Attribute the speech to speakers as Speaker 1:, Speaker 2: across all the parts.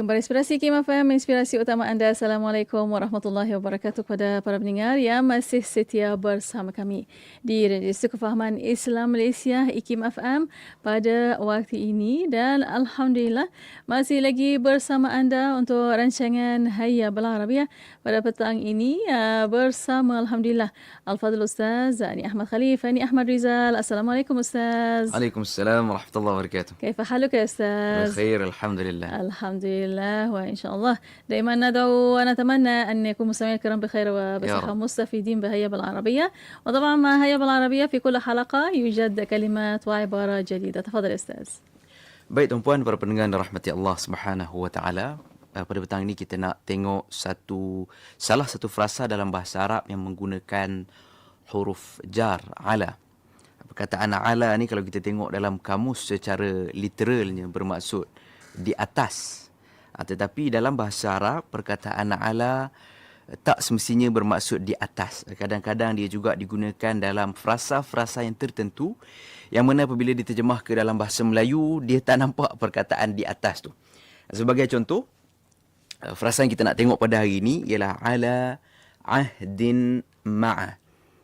Speaker 1: Kembali inspirasi Kimah FM, inspirasi utama anda. Assalamualaikum warahmatullahi wabarakatuh kepada para pendengar yang masih setia bersama kami di Radio Kefahaman Islam Malaysia, IKIM FM pada waktu ini. Dan Alhamdulillah masih lagi bersama anda untuk rancangan Hayya Bala Arabia pada petang ini ya, bersama Alhamdulillah Al-Fadl Ustaz Zani Ahmad Khalif, Ani Ahmad Rizal. Assalamualaikum Ustaz.
Speaker 2: Waalaikumsalam warahmatullahi wabarakatuh.
Speaker 1: Kaifah haluka Ustaz? Khair,
Speaker 2: Alhamdulillah. Alhamdulillah. لله.
Speaker 1: الحمد لله وإن شاء الله دائما ندعو ونتمنى أن يكون مستمعينا الكرام بخير وبصحة مستفيدين بهيا بالعربية وطبعا مع هيا بالعربية في كل حلقة يوجد كلمات وعبارة جديدة تفضل أستاذ
Speaker 2: Baik tuan-puan para pendengar dan rahmati Allah Subhanahu wa taala. Uh, pada petang ini kita nak tengok satu salah satu frasa dalam bahasa Arab yang menggunakan huruf jar ala. Perkataan ala ni kalau kita tengok dalam kamus secara literalnya bermaksud di atas. Uh, tetapi dalam bahasa Arab perkataan ala tak semestinya bermaksud di atas. Kadang-kadang dia juga digunakan dalam frasa-frasa yang tertentu yang mana apabila diterjemah ke dalam bahasa Melayu, dia tak nampak perkataan di atas tu. Sebagai contoh, uh, frasa yang kita nak tengok pada hari ini ialah ala ahdin ma'a.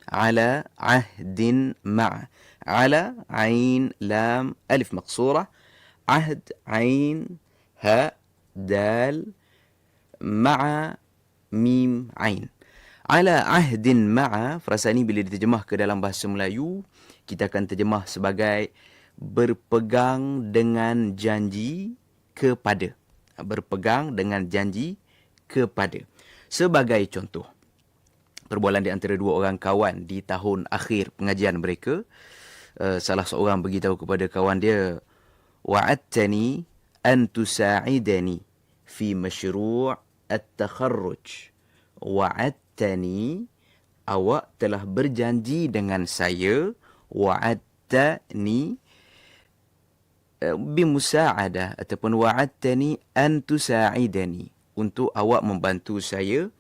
Speaker 2: Ala ahdin ma'a. Ala ain lam alif maqsurah. Ahd ain ha dal ma'a mim ain. Ala ahdin ma'a, frasa ini bila diterjemah ke dalam bahasa Melayu, kita akan terjemah sebagai berpegang dengan janji kepada. Berpegang dengan janji kepada. Sebagai contoh, perbualan di antara dua orang kawan di tahun akhir pengajian mereka, uh, salah seorang beritahu kepada kawan dia, wa'attani an tusa'idani fi masyru' at-takharruj. Wa'attani awak telah berjanji dengan saya wa'attani bimusa'adah ataupun wa'attani an tusa'idani untuk awak membantu saya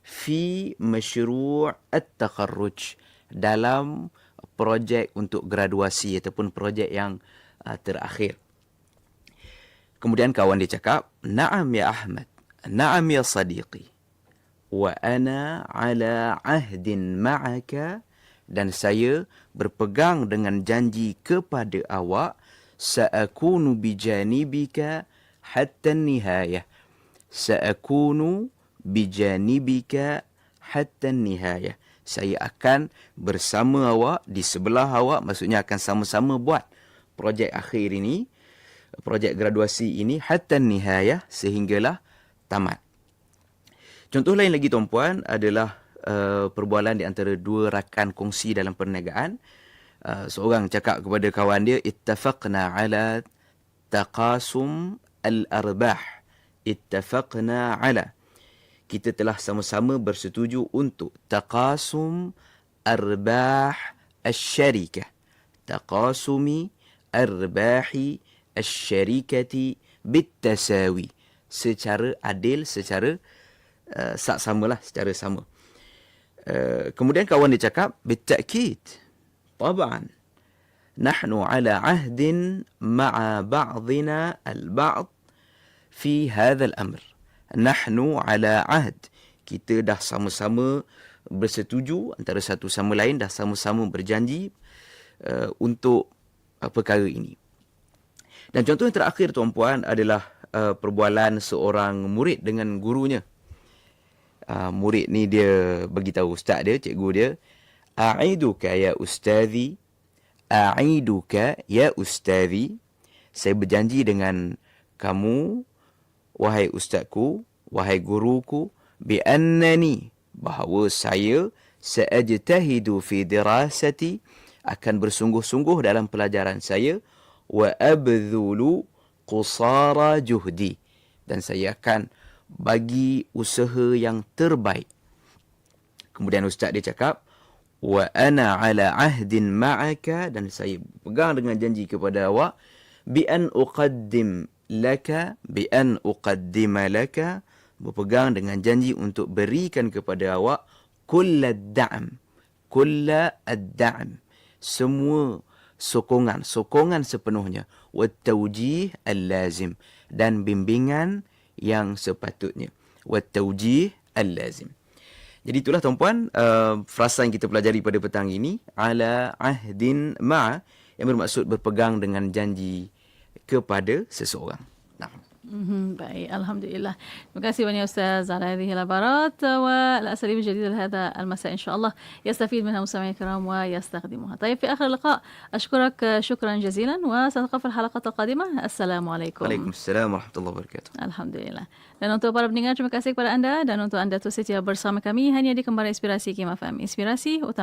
Speaker 2: fi masyru' at-takharruj dalam projek untuk graduasi ataupun projek yang uh, terakhir. Kemudian kawan dia cakap, "Na'am ya Ahmad. Na'am ya sadiqi. Wa ana ala ahdin ma'aka." Dan saya berpegang dengan janji kepada awak, "Sa'akunu bijanibika hatta nihayah." Sa'akunu bijanibika hatta nihayah. Saya akan bersama awak, di sebelah awak, maksudnya akan sama-sama buat projek akhir ini, projek graduasi ini hatta nihayah sehinggalah tamat. Contoh lain lagi tuan-puan adalah uh, perbualan di antara dua rakan kongsi dalam perniagaan. Uh, seorang cakap kepada kawan dia ittafaqna ala taqasum al-arbah. Ittafaqna ala kita telah sama-sama bersetuju untuk taqasum arbah asy-syarikah. Taqasumi arbahi asy-syarikati bitasawi. Secara adil, secara uh, samalah, secara sama. Uh, kemudian kawan dia cakap, bitakid. Taban. Nahnu ala ahdin ma'a ba'dina al-ba'd fi hadha al-amr nahnu ala ahd. Kita dah sama-sama bersetuju antara satu sama lain dah sama-sama berjanji uh, untuk uh, perkara ini. Dan contoh yang terakhir tuan-puan adalah uh, perbualan seorang murid dengan gurunya. Uh, murid ni dia beritahu ustaz dia, cikgu dia, "A'iduka ya ustazi, a'iduka ya ustazi." Saya berjanji dengan kamu wahai ustazku, wahai guruku, bi annani bahawa saya sa'ajtahidu fi dirasati akan bersungguh-sungguh dalam pelajaran saya wa abdhulu qusara juhdi dan saya akan bagi usaha yang terbaik. Kemudian ustaz dia cakap wa ana ala ahdin ma'aka. Dan saya pegang dengan janji kepada awak bi an uqaddim laka bi an uqaddima laka. Berpegang dengan janji untuk berikan kepada awak kullad da'am kulla ad-da'am. Semua sokongan sokongan sepenuhnya wa tawjih al-lazim dan bimbingan yang sepatutnya. Wat-tawjih al-lazim. Jadi itulah tuan-puan uh, frasa yang kita pelajari pada petang ini ala ahdin ma yang bermaksud berpegang dengan janji kepada seseorang. Nah.
Speaker 1: مهم. باي. الحمد لله مكاسي بني أستاذ على هذه العبارات والأساليب الجديدة لهذا المساء إن شاء الله. يستفيد منها مستمعي الكرام ويستخدمها. طيب في آخر اللقاء أشكرك شكرا جزيلا وسنلقى في الحلقة القادمة. السلام عليكم.
Speaker 2: Waalaikumsalam warahmatullahi wabarakatuh.
Speaker 1: Alhamdulillah. Dan untuk para pendengar, terima kasih kepada anda dan untuk anda tu setia bersama kami hanya di Kembara Inspirasi Kim FM. Inspirasi utama